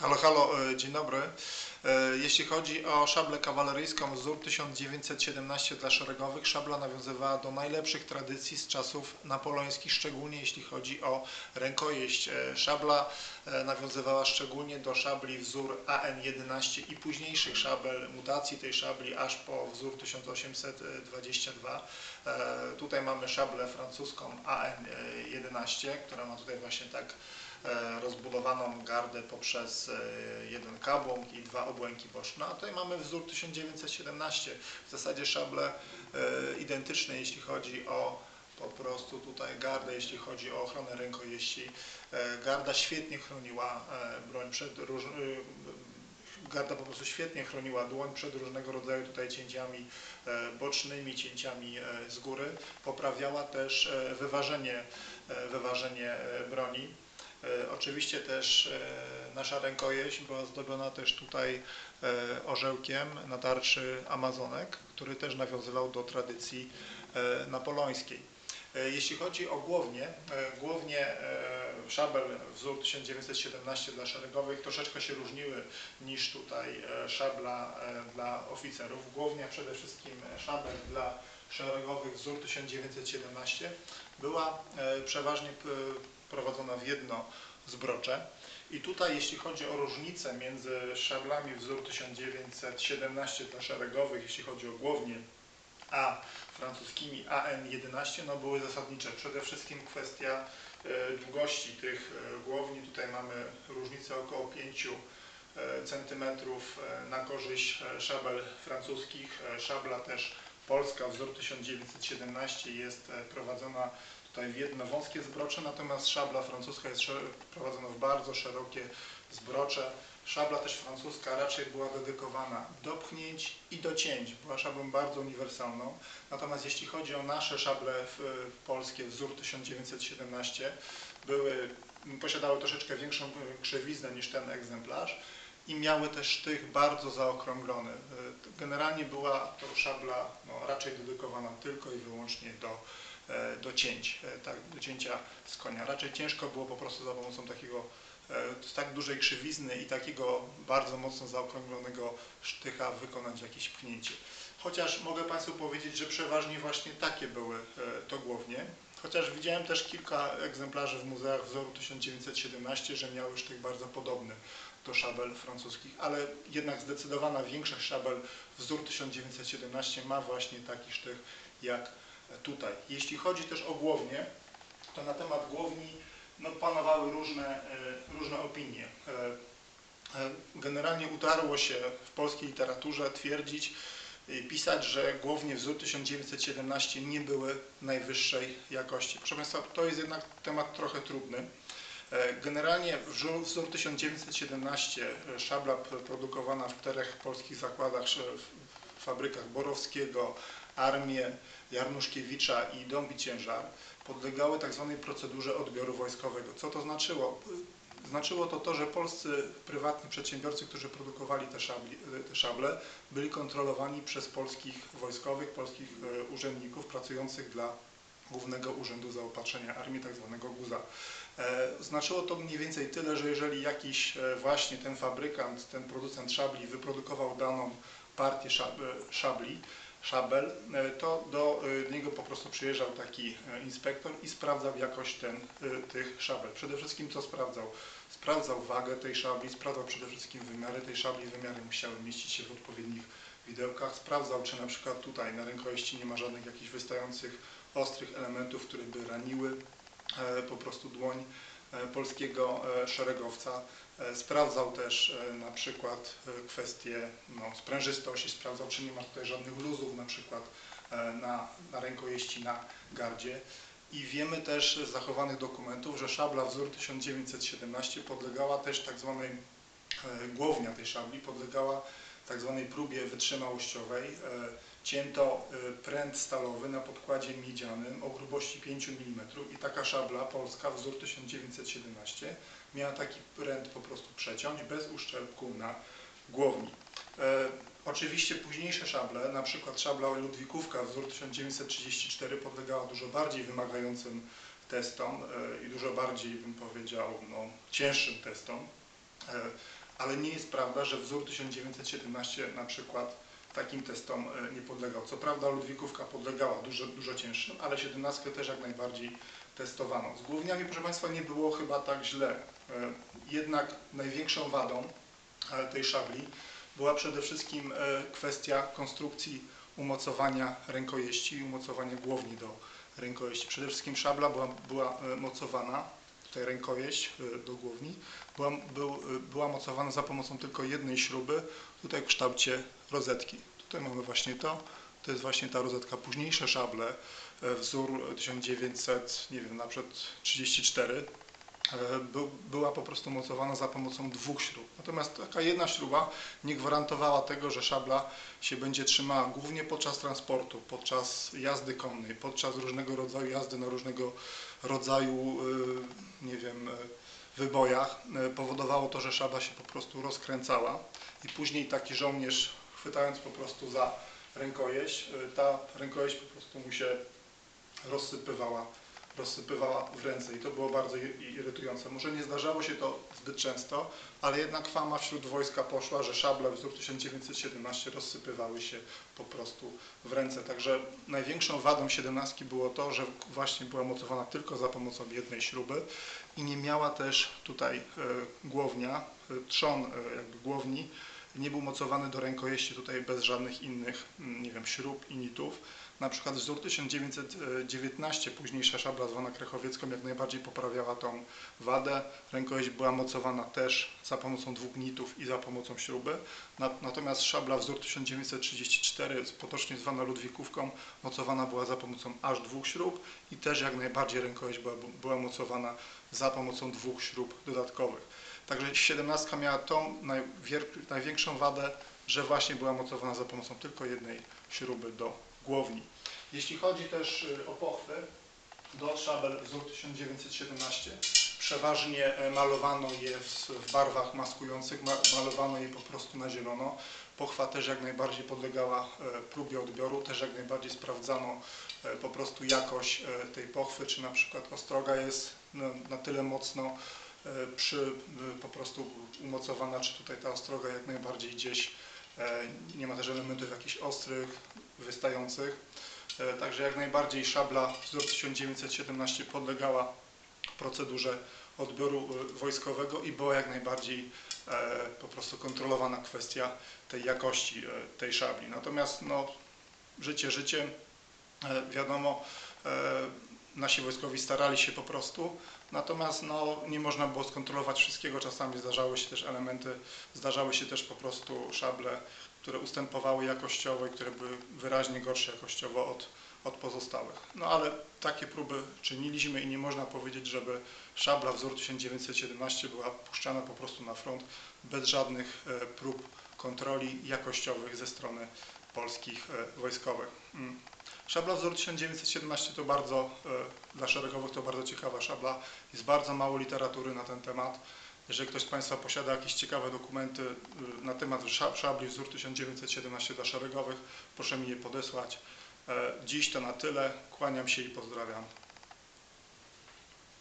Halo, halo, e, dzień dobry. E, Jeśli chodzi o szablę kawaleryjską wzór 1917 dla szeregowych, szabla nawiązywała do najlepszych tradycji z czasów napoleońskich, szczególnie jeśli chodzi o rękojeść. E, Szabla nawiązywała szczególnie do szabli wzór AN-11 i późniejszych szabel, mutacji tej szabli aż po wzór 1822. E, Tutaj mamy szablę francuską AN-11, która ma tutaj właśnie tak rozbudowaną gardę poprzez e, jeden kabłąk i dwa obłęki boczne. A tutaj mamy wzór 1917, w zasadzie szable e, identyczne, jeśli chodzi o po prostu tutaj gardę, jeśli chodzi o ochronę rękojeści. E, Garda świetnie chroniła e, broń przed e, Garda po prostu świetnie chroniła dłoń przed różnego rodzaju tutaj cięciami e, bocznymi, cięciami e, z góry. Poprawiała też e, wyważenie, e, wyważenie e, broni. E, Oczywiście też e, nasza rękojeść była zdobiona też tutaj e, orzełkiem na tarczy Amazonek, który też nawiązywał do tradycji napoleońskiej. Jeśli chodzi o głownie, e, głownie e, szabel wzór 1917 dla szeregowych troszeczkę się różniły niż tutaj szabla dla oficerów. Głownia przede wszystkim szabel dla szeregowych wzór 1917 była przeważnie prowadzona w jedno zbrocze. I tutaj jeśli chodzi o różnicę między szablami wzór 1917 dla szeregowych, jeśli chodzi o głownię, a francuskimi AN-11, no były zasadnicze. Przede wszystkim kwestia e, długości tych e, głowni. Tutaj mamy różnicę około 5 e, e, na korzyść szabel francuskich. Szabla też polska wzór 1917 jest e, prowadzona tutaj w jedno wąskie zbrocze, natomiast szabla francuska jest prowadzona w bardzo szerokie zbrocze. Szabla też francuska raczej była dedykowana do pchnięć i do cięć. Była szablą bardzo uniwersalną. Natomiast jeśli chodzi o nasze szable w, polskie wzór 1917, były, posiadały troszeczkę większą e, krzewiznę niż ten egzemplarz i miały też sztych bardzo zaokrąglony. Generalnie była to szabla no, raczej dedykowana tylko i wyłącznie do, e, do cięć, e, tak, do cięcia z konia. Raczej ciężko było po prostu za pomocą takiego e, tak dużej krzywizny i takiego bardzo mocno zaokrąglonego sztycha wykonać jakieś pchnięcie. Chociaż mogę Państwu powiedzieć, że przeważnie właśnie takie były to głównie. Chociaż widziałem też kilka egzemplarzy w muzeach wzoru 1917, że miały sztych bardzo podobny do szabel francuskich, ale jednak zdecydowana większość szabel wzór 1917 ma właśnie taki sztych jak tutaj. Jeśli chodzi też o głownię, to na temat głowni no, panowały różne, e, różne opinie. E, e, Generalnie utarło się w polskiej literaturze twierdzić, pisać, że głównie wzór 1917 nie były najwyższej jakości. Proszę Państwa, to jest jednak temat trochę trudny. E, Generalnie wzór wzór 1917, e, szabla produkowana w czterech polskich zakładach, sz- w fabrykach Borowskiego, Armię, Jarnuszkiewicza i Dąbi Ciężar, podlegały tak zwanej procedurze odbioru wojskowego. Co to znaczyło? Znaczyło to to, że polscy prywatni przedsiębiorcy, którzy produkowali te, szabli, te szable, byli kontrolowani przez polskich wojskowych, polskich e, urzędników pracujących dla Głównego Urzędu Zaopatrzenia Armii, tak zwanego GUZA. E, Znaczyło to mniej więcej tyle, że jeżeli jakiś e, właśnie ten fabrykant, ten producent szabli wyprodukował daną partię e, szabli, szabel, e, to do e, niego po prostu przyjeżdżał taki e, inspektor i sprawdzał jakość ten, tych szabel. Przede wszystkim co sprawdzał? Sprawdzał wagę tej szabli, sprawdzał przede wszystkim wymiary tej szabli, wymiary musiały mieścić się w odpowiednich widełkach, sprawdzał czy na przykład tutaj na rękojeści nie ma żadnych jakichś wystających ostrych elementów, które by raniły po prostu dłoń polskiego szeregowca. E, Sprawdzał też e, na przykład e, kwestię no, sprężystości, sprawdzał czy nie ma tutaj żadnych luzów na przykład na, na rękojeści, na gardzie. I wiemy też z zachowanych dokumentów, że szabla wzór 1917 podlegała też tak zwanej głownia tej szabli, podlegała tak zwanej próbie wytrzymałościowej. Cięto pręt stalowy na podkładzie miedzianym o grubości 5 mm i taka szabla polska wzór 1917 miała taki pręt po prostu przeciąć bez uszczerbku na głowni. E, Oczywiście późniejsze szable, na przykład szabla Ludwikówka wzór 1934 podlegała dużo bardziej wymagającym testom e, i dużo bardziej, bym powiedział, no, cięższym testom. E, ale nie jest prawda, że wzór 1917 na przykład takim testom e, nie podlegał. Co prawda Ludwikówka podlegała dużo, dużo cięższym, ale 17 też jak najbardziej testowano. Z główniami, proszę Państwa, nie było chyba tak źle. E, Jednak największą wadą e, tej szabli była przede wszystkim kwestia konstrukcji umocowania rękojeści i umocowania głowni do rękojeści. Przede wszystkim szabla była, była mocowana, tutaj rękojeść e, do głowni, była, był, e, była mocowana za pomocą tylko jednej śruby, tutaj w kształcie rozetki. Tutaj mamy właśnie to, to jest właśnie ta rozetka. Późniejsze szable, e, wzór 1900, nie wiem, na przykład 34, e, był, była po prostu mocowana za pomocą dwóch śrub. Natomiast taka jedna śruba nie gwarantowała tego, że szabla się będzie trzymała głównie podczas transportu, podczas jazdy konnej, podczas różnego rodzaju jazdy na różnego rodzaju, y, nie wiem, y, wybojach. Powodowało to, że szabla się po prostu rozkręcała i później taki żołnierz chwytając po prostu za rękojeść, ta rękojeść po prostu mu się rozsypywała, rozsypywała w ręce i to było bardzo irytujące. Może nie zdarzało się to zbyt często, ale jednak fama wśród wojska poszła, że szable wzór 1917 rozsypywały się po prostu w ręce. Także największą wadą 17 było to, że właśnie była mocowana tylko za pomocą jednej śruby i nie miała też tutaj e, głownia, e, trzon e, jakby głowni, nie był mocowany do rękojeści tutaj bez żadnych innych, mm, nie wiem, śrub i nitów. Na przykład wzór 1919, późniejsza szabla zwana krechowiecką, jak najbardziej poprawiała tą wadę. Rękojeść była mocowana też za pomocą dwóch nitów i za pomocą śruby. Na- Natomiast szabla wzór 1934, potocznie zwana Ludwikówką, mocowana była za pomocą aż dwóch śrub i też jak najbardziej rękojeść była, była mocowana za pomocą dwóch śrub dodatkowych. Także 17 miała tą największą wadę, że właśnie była mocowana za pomocą tylko jednej śruby do głowni. Jeśli chodzi też y, o pochwy, do szabel wzór 1917 przeważnie e, malowano je w, barwach maskujących, ma, malowano je po prostu na zielono. Pochwa też jak najbardziej podlegała e, próbie odbioru, też jak najbardziej sprawdzano e, po prostu jakość tej pochwy, czy na przykład ostroga jest na, na tyle mocno przy, e, po prostu umocowana, czy tutaj ta ostroga jak najbardziej gdzieś e, nie ma też elementów jakichś ostrych, wystających. E, Także jak najbardziej szabla wzór 1917 podlegała procedurze odbioru e, wojskowego i była jak najbardziej e, po prostu kontrolowana kwestia tej jakości e, tej szabli. Natomiast no, życie życiem, e, wiadomo, e, nasi wojskowi starali się po prostu, natomiast no, nie można było skontrolować wszystkiego, czasami zdarzały się też elementy, zdarzały się też po prostu szable, które ustępowały jakościowo i które były wyraźnie gorsze jakościowo od, od pozostałych. No ale takie próby czyniliśmy i nie można powiedzieć, żeby szabla wzór 1917 była puszczana po prostu na front bez żadnych e, prób kontroli jakościowych ze strony polskich e, wojskowych. Szabla wzór 1917 to bardzo, e, dla szeregowych to bardzo ciekawa szabla. Jest bardzo mało literatury na ten temat. Jeżeli ktoś z Państwa posiada jakieś ciekawe dokumenty y, na temat szab- szabli wzór 1917 dla szeregowych, proszę mi je podesłać. E, Dziś to na tyle. Kłaniam się i pozdrawiam.